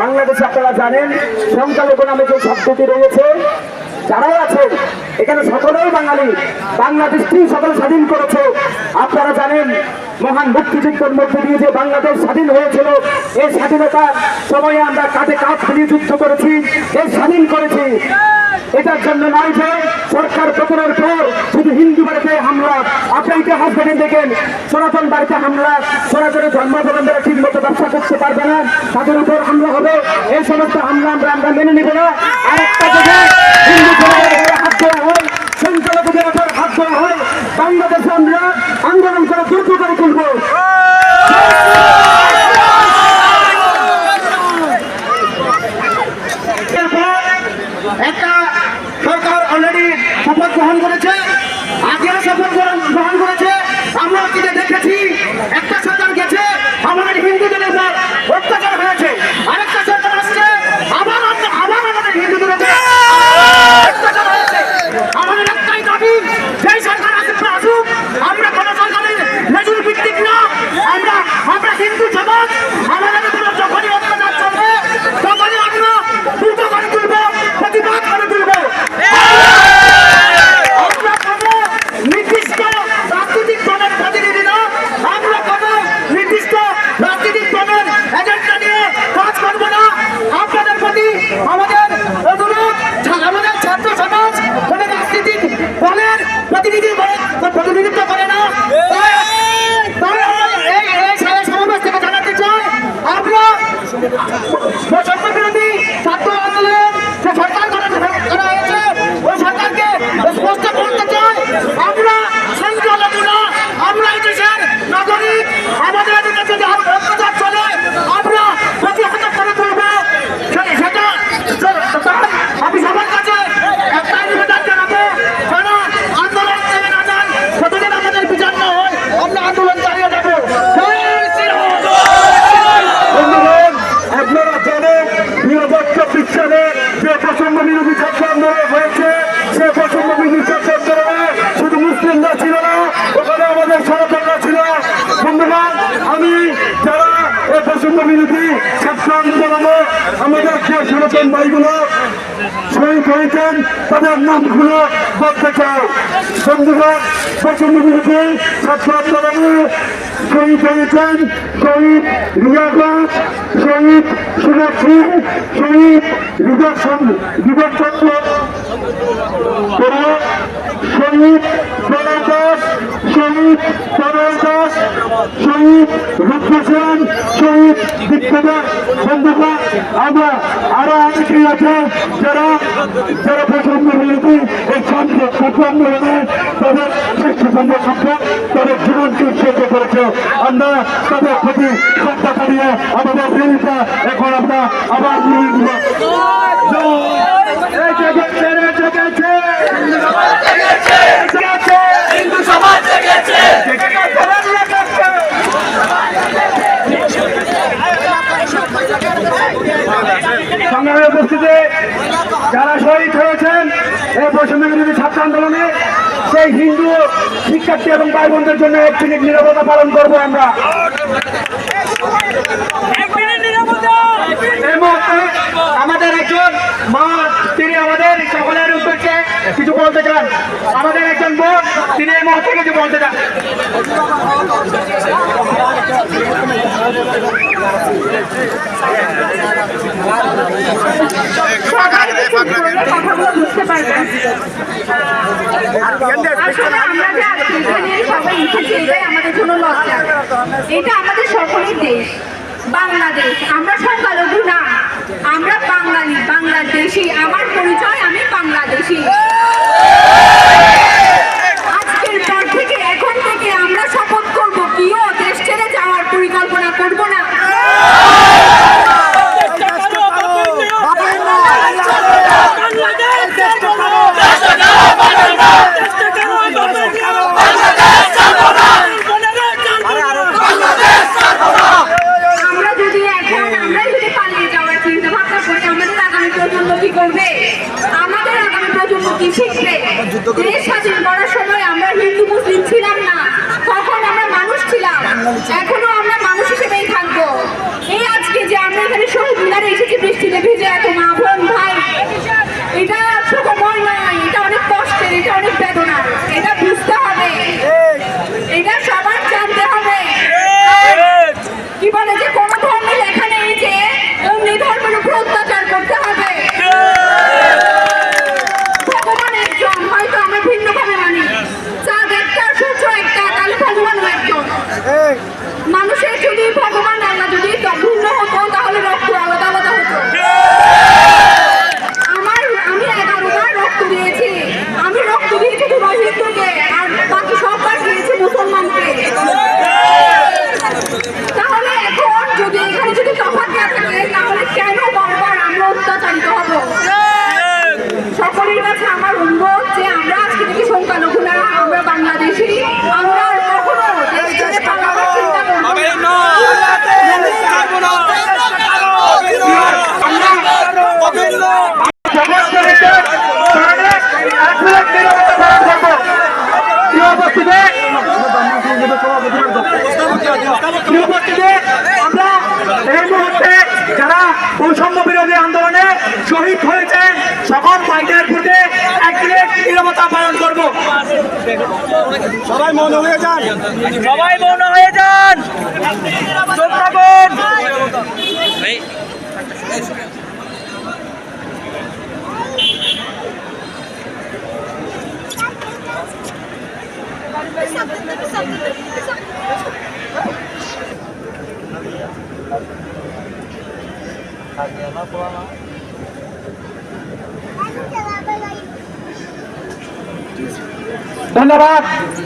বাংলাদেশে আপনারা জানেন, সংখ্যালঘু নামে যে শব্দটি রয়েছে, যারাই আছেন, এখানে সকলেই বাঙালি বাংলাদেশটি সকল স্বাধীন করেছে? আপনারা জানেন, মহান মুক্তিযুদ্ধের মধ্যে দিয়ে যে বাংলাদেশ স্বাধীন হয়েছিল এই স্বাধীনতার সময়ে আমরা কাঁধে কাঁধ মিলিয়ে যুদ্ধ করেছি এই স্বাধীন করেছি। এটার জন্য নয় যে সরকার পতনের পর শুধু হিন্দু বাড়িতে হামলা আপনি ইতিহাস দেখে দেখেন সনাতন বাড়িতে হামলা, সনাতনের ধর্মাবলম্বীরা ঠিক মতো ব্যবসা করতে পারবে না, তাদের উপর হামলা হবে। এই সমস্ত হামলা আমরা আমরা মেনে নিব না। আরেকটা হিন্দু হাত দেওয়া হয়, সংখ্যালঘুদের উপর হাত দেওয়া হয়, বাংলাদেশে করেছে। আগেও সফল গ্রহণ গ্রহণ করেছে আমরা অতীতে দেখেছি একটা সরকার গেছে আমাদের হিন্দুদের উপর অত্যাচার হয়েছে আরেকটা সরকার আসছে আবার অন্য- আবার আমাদের হিন্দুদের উপর অত্যাচার হয়েছে আমাদের একটাই দাবি যেই সরকার আসুক না আসুক আমরা কোনো সরকারের নজর ভিত্তিক না আমরা আমরা হিন্দু সমাজ আমাদের উপর যখনই অত্যাচার চলবে তখনই আমরা দ্রুত করে তুলব প্রতিবাদ করে তুলব আমরা কোনো নির্দিষ্ট রাজনৈতিক দলের প্রতিনিধি না আমরা কোনো নির্দিষ্ট রাজনৈতিক দলের এজেন্ডা নিয়ে কাজ করব না আপনাদের প্রতি আমাদের অনুরোধ ছা- আমাদের ছাত্র সমাজ কোনো রাজনৈতিক দলের প্রতিনিধি করে- প্রতিনিধিত্ব করে না তাই তাই আমরা এই এই সভা- সমাবেশ থেকে জানাতে চাই আমরা বৈষম্য বিরোধী ছাত্র আন্দোলন যে সরকার করা করা হয়েছে ওই সরকারকে স্পষ্ট করতে চাই আমরা সংখ্যালঘু না আমরা এই দেশের নাগরিক আমাদের এদিকে যদি অত্যাচার চলে আমরা প্রতিহত করে তুলব সে- সেটা সে- তাই আমি সবার কাছে একটাই নিবেদন জানাব যেন আন্দোলন থেকে না যান যতদিন আমাদের বিচার না হয় আমরা আন্দোলন চালিয়ে যাব জয় শ্রীরাম বন্ধুগণ আপনারা জানেন দুই হাজার চব্বিশ সালে যে প্রচণ্ড বিরোধী ছাত্র আন্দোলন হয়েছে সে প্রচণ্ড বিরোধী ছাত্র আন্দোলনে শুধু মুসলিমরা ছিল না ওখানে আমাদের সনাতনরা ছিল বন্ধুগণ আমি যারা এই প্রচণ্ড বিরোধী ছাত্র আন্দোলনে আমাদের যে সনাতন ভাইগুলো শহীদ হয়েছেন তাদের নামগুলো বলতে চাই। বন্ধুগণ প্রচণ্ড বিরোধী ছাত্র আন্দোলনে শহীদ হয়েছেন শহীদ রিয়াঘাট শহীদ সুভাষ সিং, শহীদ বিবেক চন্দ্র শহীদ প্রণয় দাস শহীদ প্রণয় দাস শহীদ রুদ্র সেন শহীদ বিদ্যুৎ বন্ধুগণ আমরা আরও অনেকেই আছে যারা যারা প্রচণ্ড বিরোধী এই ছাত্র ছাত্র আন্দোলনে তাদের শ্রেষ্ঠ সংখ্যক তাদের জীবনকে উৎসর্গ করেছে। আমরা তাদের প্রতি শ্রদ্ধা জানিয়ে আমাদের বিরোধিতা এখন আমরা আবার নিয়ে দিব। এই জেগেছে জেগেছে জেগেছে হিন্দু সমাজ জেগেছে জেগেছে রে জেগেছে সংগ্রামে উপস্থিতি যারা শহীদ হয়েছেন এই বৈষম্য বিরোধী ছাত্র আন্দোলনে সেই হিন্দু শিক্ষার্থী এবং ভাই বোনদের জন্য এক মিনিট নিরবতা পালন করব আমরা। এই মুহূর্তে আমাদের একজন মা তিনি আমাদের সকলের উদ্দেশ্যে কিছু বলতে চান। আমাদের একজন বোন তিনি এই মুহূর্তে কিছু বলতে চান আমাদের জন্য লজ্জা। এটা আমাদের সকলের দেশ বাংলাদেশ। আমরা সংখ্যালঘু না আমরা বাঙালি। বাংলাদেশি। আমার পরিচয় আমি বাংলাদেশি। হিন্দুকে বাকি সরকার দিয়েছে মুসলমানকে। যদি এখানে যদি তাহলে কেন বারবার আমরা অত্যাচারিত হব? সকলের কাছে আমার অনুরোধ যে আমরা আজকে থেকে সংখ্যালঘুরা আমরা বাংলাদেশি। আমরা শহীদ হয়েছেন সকল ফাইটার প্রতি এক নিরবতা পালন করব। সবাই মনে হয়ে যান। সবাই মৌন হয়ে যান। চুপ থাকুন ধন্যবাদ।